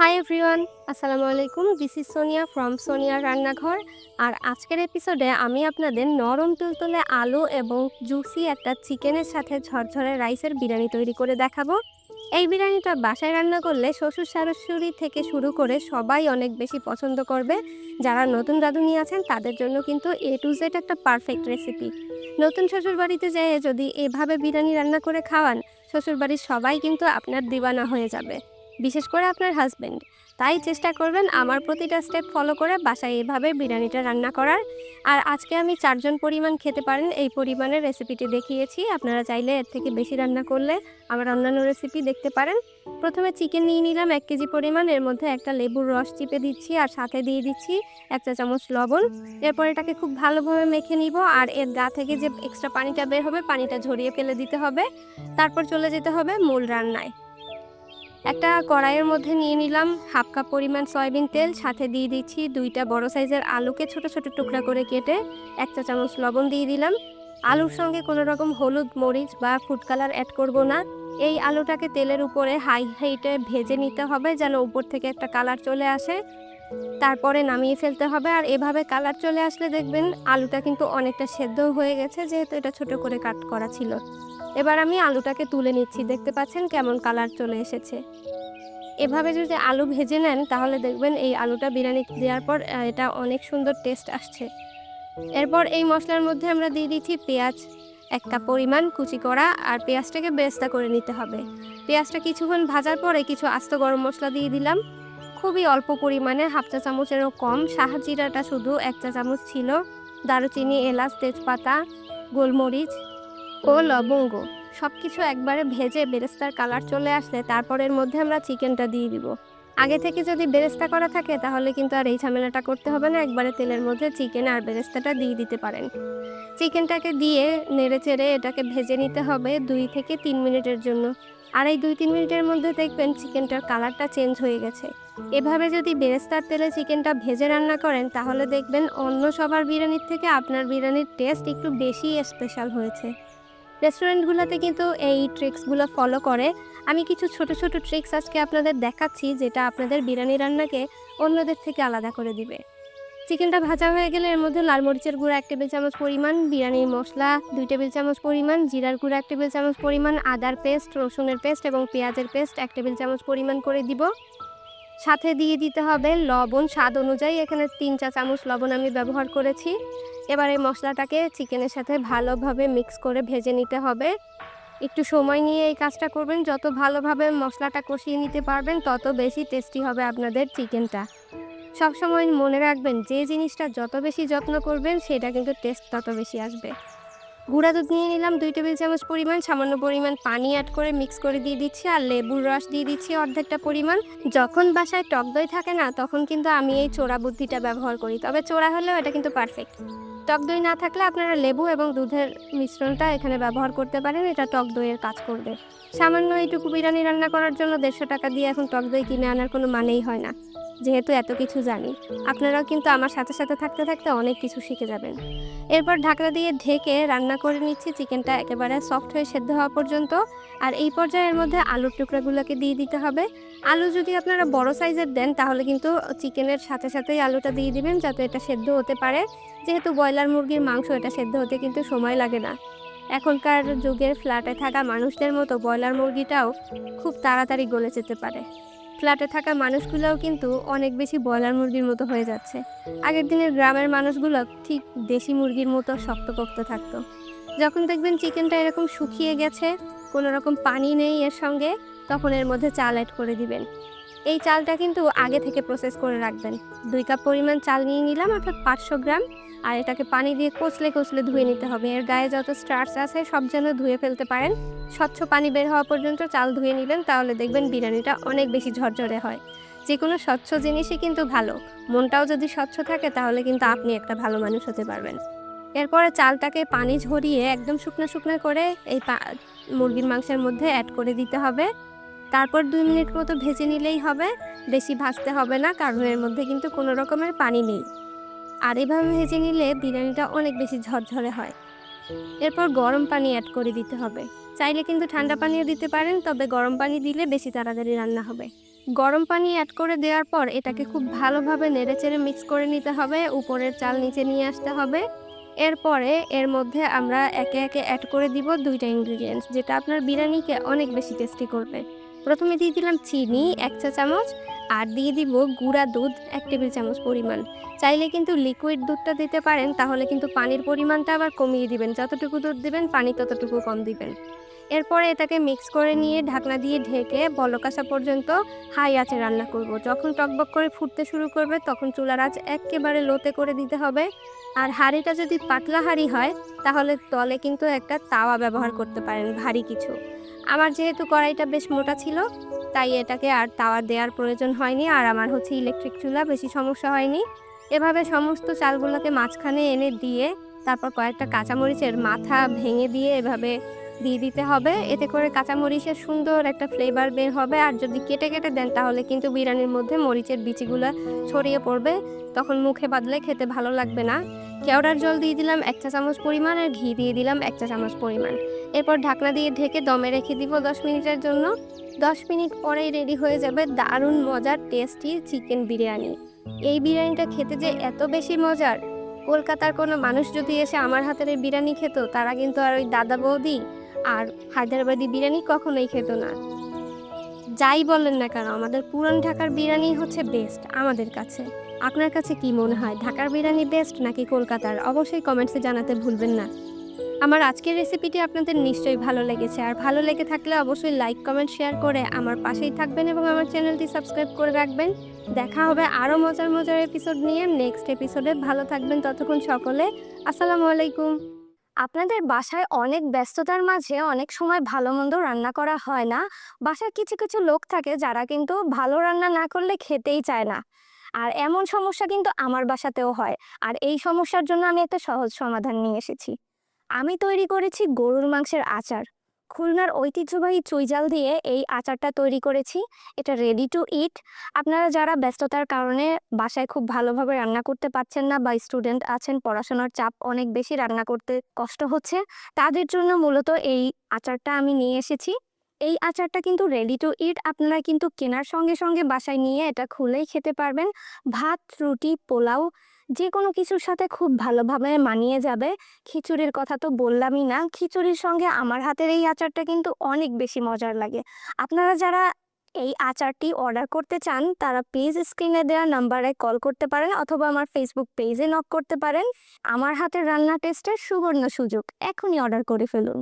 High everyone আসসালামু আলাইকুম। This is Sonia from সোনিয়ার রান্নাঘর আর আজকের এপিসোডে আমি আপনাদের নরম তুলতুলে আলু এবং জুসি একটা চিকেনের সাথে ঝরঝরে রাইসের বিরিয়ানি তৈরি করে দেখাবো। এই বিরিয়ানিটা বাসায় রান্না করলে শ্বশুর শাশুড়ি থেকে শুরু করে সবাই অনেক বেশি পছন্দ করবে। যারা নতুন রাঁধুনি আছেন, তাদের জন্য কিন্তু এ টু জেড একটা পারফেক্ট রেসিপি নতুন শ্বশুর বাড়িতে যেয়ে যদি এভাবে বিরিয়ানি রান্না করে খাওয়ান, শ্বশুরবাড়ির সবাই কিন্তু আপনার দিওয়ানা হয়ে যাবে। বিশেষ করে আপনার হাজবেন্ড তাই চেষ্টা করবেন আমার প্রতিটা স্টেপ ফলো করে বাসায় এভাবে বিরিয়ানিটা রান্না করার। আর আজকে আমি চারজন পরিমাণ খেতে পারেন, এই পরিমাণের রেসিপিটি দেখিয়েছি। আপনারা চাইলে এর থেকে বেশি রান্না করলে আমার অন্যান্য রেসিপি দেখতে পারেন। প্রথমে চিকেন নিয়ে নিলাম এক কেজি পরিমাণ, এর মধ্যে একটা লেবুর রস চিপে দিচ্ছি আর সাথে দিয়ে দিচ্ছি এক চা চামচ লবণ। এরপর এটাকে খুব ভালোভাবে মেখে নিব আর এর গা থেকে যে এক্সট্রা পানিটা বের হবে, পানিটা ঝরিয়ে ফেলে দিতে হবে। তারপর চলে যেতে হবে মূল রান্নায়। একটা কড়াইয়ের মধ্যে নিয়ে নিলাম হাফ কাপ পরিমাণ সয়াবিন তেল, সাথে দিয়ে দিচ্ছি দুইটা বড় সাইজের আলুকে ছোট ছোট টুকরা করে কেটে এক চা চামচ লবণ দিয়ে দিলাম। আলুর সঙ্গে কোনো রকম হলুদ, মরিচ বা ফুড কালার অ্যাড করব না। এই আলুটাকে তেলের উপরে হাই হাইটে ভেজে নিতে হবে যেন উপর থেকে একটা কালার চলে আসে। তারপরে নামিয়ে ফেলতে হবে। আর এভাবে কালার চলে আসলে দেখবেন আলুটা কিন্তু অনেকটা সেদ্ধ হয়ে গেছে, যেহেতু এটা ছোট করে কাট করা ছিল। এবার আমি আলুটাকে তুলে নিচ্ছি। দেখতে পাচ্ছেন কেমন কালার চলে এসেছে। এভাবে যদি আলু ভেজে নেন, তাহলে দেখবেন এই আলুটা বিরিয়ানি দেওয়ার পর এটা অনেক সুন্দর টেস্ট আসছে। এরপর এই মশলার মধ্যে আমরা দিয়ে দিচ্ছি পেঁয়াজ একটা পরিমাণ কুচি করা, আর পেঁয়াজটাকে বেরেস্তা করে নিতে হবে। পেঁয়াজটা কিছুক্ষণ ভাজার পরে কিছু আস্ত গরম মশলা দিয়ে দিলাম। খুবই অল্প পরিমাণে হাফ চা চামচেরও কম। সাহাজিরাটা শুধু এক চা চামচ ছিল। দারুচিনি, এলাচ, তেজপাতা, গোলমরিচ ও লবঙ্গ সব কিছু একবারে ভেজে বেরেস্তার কালার চলে আসলে তারপরের মধ্যে আমরা চিকেনটা দিয়ে দিব। আগে থেকে যদি বেরেস্তা করা থাকে তাহলে কিন্তু আর এই ঝামেলাটা করতে হবে না, একবারে তেলের মধ্যে চিকেন আর বেরেস্তাটা দিয়ে দিতে পারেন। চিকেনটাকে দিয়ে নেড়ে চেড়ে এটাকে ভেজে নিতে হবে দুই থেকে তিন মিনিটের জন্য। আর এই দুই তিন মিনিটের মধ্যে দেখবেন চিকেনটার কালারটা চেঞ্জ হয়ে গেছে। এভাবে যদি বেরেস্তার তেলে চিকেনটা ভেজে রান্না করেন তাহলে দেখবেন অন্য সবার বিরিয়ানির থেকে আপনার বিরিয়ানির টেস্ট একটু বেশি স্পেশাল হয়েছে। রেস্টুরেন্টগুলোতে কিন্তু এই ট্রিক্সগুলো ফলো করে। আমি কিছু ছোট ছোট ট্রিক্স আজকে আপনাদের দেখাচ্ছি, যেটা আপনাদের বিরিয়ানি রান্নাকে অন্যদের থেকে আলাদা করে দিবে। চিকেনটা ভাজা হয়ে গেলে এর মধ্যে লাল মরিচের গুঁড়া এক টেবিল চামচ পরিমাণ, বিরিয়ানির মশলা দুই টেবিল চামচ পরিমাণ, জিরার গুঁড়া এক টেবিল চামচ পরিমাণ, আদার পেস্ট, রসুনের পেস্ট এবং পেঁয়াজের পেস্ট এক টেবিল চামচ পরিমাণ করে দিব। সাথে দিয়ে দিতে হবে লবণ, স্বাদ অনুযায়ী এখানে তিন চা চামচ লবণ আমি ব্যবহার করেছি। এবার এই মশলাটাকে চিকেনের সাথে ভালোভাবে মিক্স করে ভেজে নিতে হবে। একটু সময় নিয়ে এই কাজটা করবেন। যত ভালোভাবে মশলাটা কষিয়ে নিতে পারবেন, তত বেশি টেস্টি হবে আপনাদের চিকেনটা। সবসময় মনে রাখবেন, যে জিনিসটা যত বেশি যত্ন করবেন, সেটা কিন্তু টেস্ট তত বেশি আসবে। গুঁড়া দুধ নিয়ে নিলাম দুই টেবিল চামচ পরিমাণ, সামান্য পরিমাণ পানি অ্যাড করে মিক্স করে দিয়ে দিচ্ছি আর লেবুর রস দিয়ে দিচ্ছি অর্ধেকটা পরিমাণ। যখন বাসায় টক দই থাকে না, তখন কিন্তু আমি এই চোরা বুদ্ধিটা ব্যবহার করি। তবে চোরা হলেও এটা কিন্তু পারফেক্ট টক দই না থাকলে আপনারা লেবু এবং দুধের মিশ্রণটা এখানে ব্যবহার করতে পারেন। এটা টক দইয়ের কাজ করবে। সামান্য এইটুকু বিরিয়ানি রান্না করার জন্য দেড়শো টাকা দিয়ে এখন টক দই কিনে আনার কোনো মানেই হয় না। যেহেতু এত কিছু জানি, আপনারাও কিন্তু আমার সাথে সাথে থাকতে থাকতে অনেক কিছু শিখে যাবেন। এরপর ঢাকনা দিয়ে ঢেকে রান্না করে নিচ্ছি, চিকেনটা একেবারে সফট হয়ে সেদ্ধ হওয়া পর্যন্ত। আর এই পর্যায়ের মধ্যে আলুর টুকরাগুলোকে দিয়ে দিতে হবে। আলু যদি আপনারা বড় সাইজের দেন, তাহলে কিন্তু চিকেনের সাথে সাথেই আলুটা দিয়ে দিবেন, যাতে এটা সেদ্ধ হতে পারে। যেহেতু ব্রয়লার মুরগির মাংস, এটা সেদ্ধ হতে কিন্তু সময় লাগে না। এখনকার যুগের ফ্ল্যাটে থাকা মানুষদের মতো ব্রয়লার মুরগিটাও খুব তাড়াতাড়ি গলে যেতে পারে। ফ্ল্যাটে থাকা মানুষগুলোও কিন্তু অনেক বেশি ব্রয়লার মুরগির মতো হয়ে যাচ্ছে। আগের দিনের গ্রামের মানুষগুলো ঠিক দেশি মুরগির মতো শক্তপোক্ত থাকতো। যখন দেখবেন চিকেনটা এরকম শুকিয়ে গেছে, কোনো রকম পানি নেই এর সঙ্গে, তখন এর মধ্যে চাল অ্যাড করে দিবেন। এই চালটা কিন্তু আগে থেকে প্রসেস করে রাখবেন। দুই কাপ পরিমাণ চাল নিয়ে নিলাম, অর্থাৎ পাঁচশো গ্রাম, আর এটাকে পানি দিয়ে কচলে কচলে ধুয়ে নিতে হবে। এর গায়ে যত স্টার্চ আছে, সব যেন ধুয়ে ফেলতে পারেন। স্বচ্ছ পানি বের হওয়া পর্যন্ত চাল ধুয়ে নিলেন তাহলে দেখবেন বিরিয়ানিটা অনেক বেশি ঝরঝরে হয়। যে কোনো স্বচ্ছ জিনিসই কিন্তু ভালো। মনটাও যদি স্বচ্ছ থাকে, তাহলে কিন্তু আপনি একটা ভালো মানুষ হতে পারবেন। এরপরে চালটাকে পানি ঝরিয়ে একদম শুকনো শুকনো করে এই মুরগির মাংসের মধ্যে অ্যাড করে দিতে হবে। তারপর দুই মিনিট মতো ভেজে নিলেই হবে। বেশি ভাজতে হবে না, কারণ এর মধ্যে কিন্তু কোনো রকমের পানি নেই। আর এভাবে ভেজে নিলে বিরিয়ানিটা অনেক বেশি ঝরঝরে হয়। এরপর গরম পানি অ্যাড করে দিতে হবে। চাইলে কিন্তু ঠান্ডা পানিও দিতে পারেন, তবে গরম পানি দিলে বেশি তাড়াতাড়ি রান্না হবে। গরম পানি অ্যাড করে দেওয়ার পর এটাকে খুব ভালোভাবে নেড়েচেড়ে মিক্স করে নিতে হবে, উপরের চাল নিচে নিয়ে আসতে হবে। এরপরে এর মধ্যে আমরা একে একে অ্যাড করে দিব দুইটা ইনগ্রিডিয়েন্টস যেটা আপনার বিরিয়ানিকে অনেক বেশি টেস্টি করবে। প্রথমে দিয়ে দিলাম চিনি, এক চা চামচ, আর দিয়ে দিব গুঁড়া দুধ, এক টেবিল চামচ পরিমাণ। চাইলে কিন্তু লিকুইড দুধটা দিতে পারেন, তাহলে কিন্তু পানির পরিমাণটা আবার কমিয়ে দিবেন। যতটুকু দুধ দিবেন, পানি ততটুকু কম দিবেন। এরপরে এটাকে মিক্স করে নিয়ে ঢাকনা দিয়ে ঢেকে বলক আসা পর্যন্ত হাই আঁচে রান্না করব। যখন টকবক করে ফুটতে শুরু করবে, তখন চুলার আঁচ একেবারে লোতে করে দিতে হবে। আর হাঁড়িটা যদি পাতলা হাঁড়ি হয়, তাহলে তলে কিন্তু একটা তাওয়া ব্যবহার করতে পারেন, ভারী কিছু। আমার যেহেতু কড়াইটা বেশ মোটা ছিল, তাই এটাকে আর তাওয়া দেওয়ার প্রয়োজন হয়নি আর আমার হচ্ছে ইলেকট্রিক চুলা, বেশি সমস্যা হয়নি। এভাবে সমস্ত চালগুলোকে মাঝখানে এনে দিয়ে তারপর কয়েকটা কাঁচামরিচের মাথা ভেঙে দিয়ে এভাবে দিয়ে দিতে হবে। এতে করে কাঁচামরিচের সুন্দর একটা ফ্লেভার বের হবে আর যদি কেটে কেটে দেন তাহলে কিন্তু বিরিয়ানির মধ্যে মরিচের বিচিগুলো ছড়িয়ে পড়বে, তখন মুখে বাদলে খেতে ভালো লাগবে না। কেওড়ার জল দিয়ে দিলাম এক চা চামচ পরিমাণ আর ঘি দিয়ে দিলাম এক চা চামচ পরিমাণ। এরপর ঢাকনা দিয়ে ঢেকে দমে রেখে দিব দশ মিনিটের জন্য। দশ মিনিট পরেই রেডি হয়ে যাবে দারুণ মজার টেস্টি চিকেন বিরিয়ানি। এই বিরিয়ানিটা খেতে যে এত বেশি মজার! কলকাতার কোনো মানুষ যদি এসে আমার হাতের এই বিরিয়ানি খেত, তারা কিন্তু আর ওই দাদা বৌদি আর হায়দ্রাবাদি বিরিয়ানি কখনোই খেত না। যাই বলেন না কেন, আমাদের পুরান ঢাকার বিরিয়ানি হচ্ছে বেস্ট আমাদের কাছে। আপনার কাছে কি মনে হয়, ঢাকার বিরিয়ানি বেস্ট নাকি কলকাতার? অবশ্যই কমেন্টসে জানাতে ভুলবেন না। আমার আজকের রেসিপিটি আপনাদের নিশ্চয়ই ভালো লেগেছে। আর ভালো লেগে থাকলে অবশ্যই লাইক কমেন্ট শেয়ার করে আমার পাশেই থাকবেন এবং আমার চ্যানেলটি সাবস্ক্রাইব করে রাখবেন। দেখা হবে আরও মজার মজার এপিসোড নিয়ে নেক্সট এপিসোডে ভালো থাকবেন ততক্ষণ সকলে। আসসালামু আলাইকুম। আপনাদের বাসায় অনেক ব্যস্ততার মাঝে অনেক সময় ভালো মন্দ রান্না করা হয় না। বাসায় কিছু কিছু লোক থাকে যারা কিন্তু ভালো রান্না না করলে খেতেই চায় না। আর এমন সমস্যা কিন্তু আমার বাসাতেও হয়। আর এই সমস্যার জন্য আমি একটা সহজ সমাধান নিয়ে এসেছি। আমি তৈরি করেছি গরুর মাংসের আচার। খুলনার ঐতিহ্যবাহী চুইজাল দিয়ে এই আচারটা তৈরি করেছি। এটা রেডি টু ইট আপনারা যারা ব্যস্ততার কারণে বাসায় খুব ভালোভাবে রান্না করতে পারছেন না বা স্টুডেন্ট আছেন, পড়াশোনার চাপ অনেক বেশি, রান্না করতে কষ্ট হচ্ছে, তাদের জন্য মূলত এই আচারটা আমি নিয়ে এসেছি। এই আচারটা কিন্তু রেডি টু ইট আপনারা কিন্তু কেনার সঙ্গে সঙ্গে বাসায় নিয়ে এটা খুলেই খেতে পারবেন। ভাত, রুটি, পোলাও যে কোনো কিছুর সাথে খুব ভালোভাবে মানিয়ে যাবে। খিচুড়ির কথা তো বললামই না। খিচুড়ির সঙ্গে আমার হাতের এই আচারটা কিন্তু অনেক বেশি মজার লাগে। আপনারা যারা এই আচারটি অর্ডার করতে চান, তারা প্লিজ স্ক্রিনে দেওয়া নাম্বারে কল করতে পারেন অথবা আমার ফেসবুক পেজে নক করতে পারেন। আমার হাতের রান্না টেস্টের সুবর্ণ সুযোগ। এখনই অর্ডার করে ফেলুন।